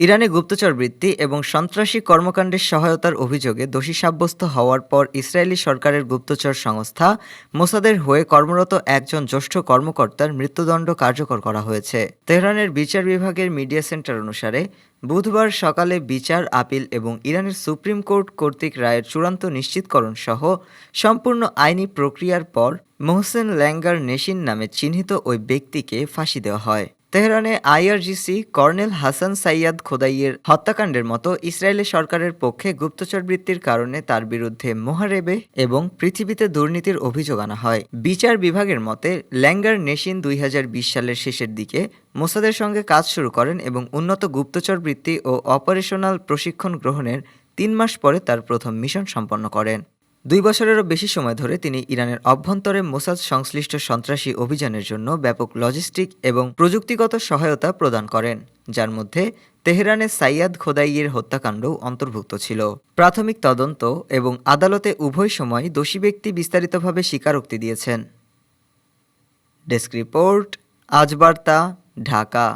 ইরানে গুপ্তচর বৃত্তি এবং সন্ত্রাসী কর্মকাণ্ডের সহায়তার অভিযোগে দোষী সাব্যস্ত হওয়ার পর ইসরায়েলি সরকারের গুপ্তচর সংস্থা মোসাদের হয়ে কর্মরত একজন জ্যেষ্ঠ কর্মকর্তার মৃত্যুদণ্ড কার্যকর করা হয়েছে। তেহরানের বিচার বিভাগের মিডিয়া সেন্টার অনুসারে, বুধবার সকালে বিচার, আপিল এবং ইরানের সুপ্রিম কোর্ট কর্তৃক রায়ের চূড়ান্ত নিশ্চিতকরণ সহ সম্পূর্ণ আইনি প্রক্রিয়ার পর মোহসেন ল্যাঙ্গার নেশিন নামে চিহ্নিত ওই ব্যক্তিকে ফাঁসি দেওয়া হয়। তেহরানে আইআরজিসি কর্নেল হাসান সাইয়াদ খোদাইয়ের হত্যাকাণ্ডের মতো ইসরায়েলের সরকারের পক্ষে গুপ্তচর বৃত্তির কারণে তার বিরুদ্ধে মোহারেবে এবং পৃথিবীতে দুর্নীতির অভিযোগ আনা হয়। বিচার বিভাগের মতে, ল্যাঙ্গার নেশিন দুই হাজার বিশ সালের শেষের দিকে মোসাদের সঙ্গে কাজ শুরু করেন এবং উন্নত গুপ্তচর বৃত্তি ও অপারেশনাল প্রশিক্ষণ গ্রহণের তিন মাস পরে তার প্রথম মিশন সম্পন্ন করেন। দুই বছরেরও বেশি সময় ধরে তিনি ইরানের অভ্যন্তরে মোসাদ সংশ্লিষ্ট সন্ত্রাসী অভিযানের জন্য ব্যাপক লজিস্টিক এবং প্রযুক্তিগত সহায়তা প্রদান করেন, যার মধ্যে তেহরানের সাইয়াদ খোদাইয়ের হত্যাকাণ্ডও অন্তর্ভুক্ত ছিল। প্রাথমিক তদন্ত এবং আদালতে উভয় সময় দোষী ব্যক্তি বিস্তারিতভাবে স্বীকারোক্তি দিয়েছেন। ডেস্ক রিপোর্ট, আজ বার্তা, ঢাকা।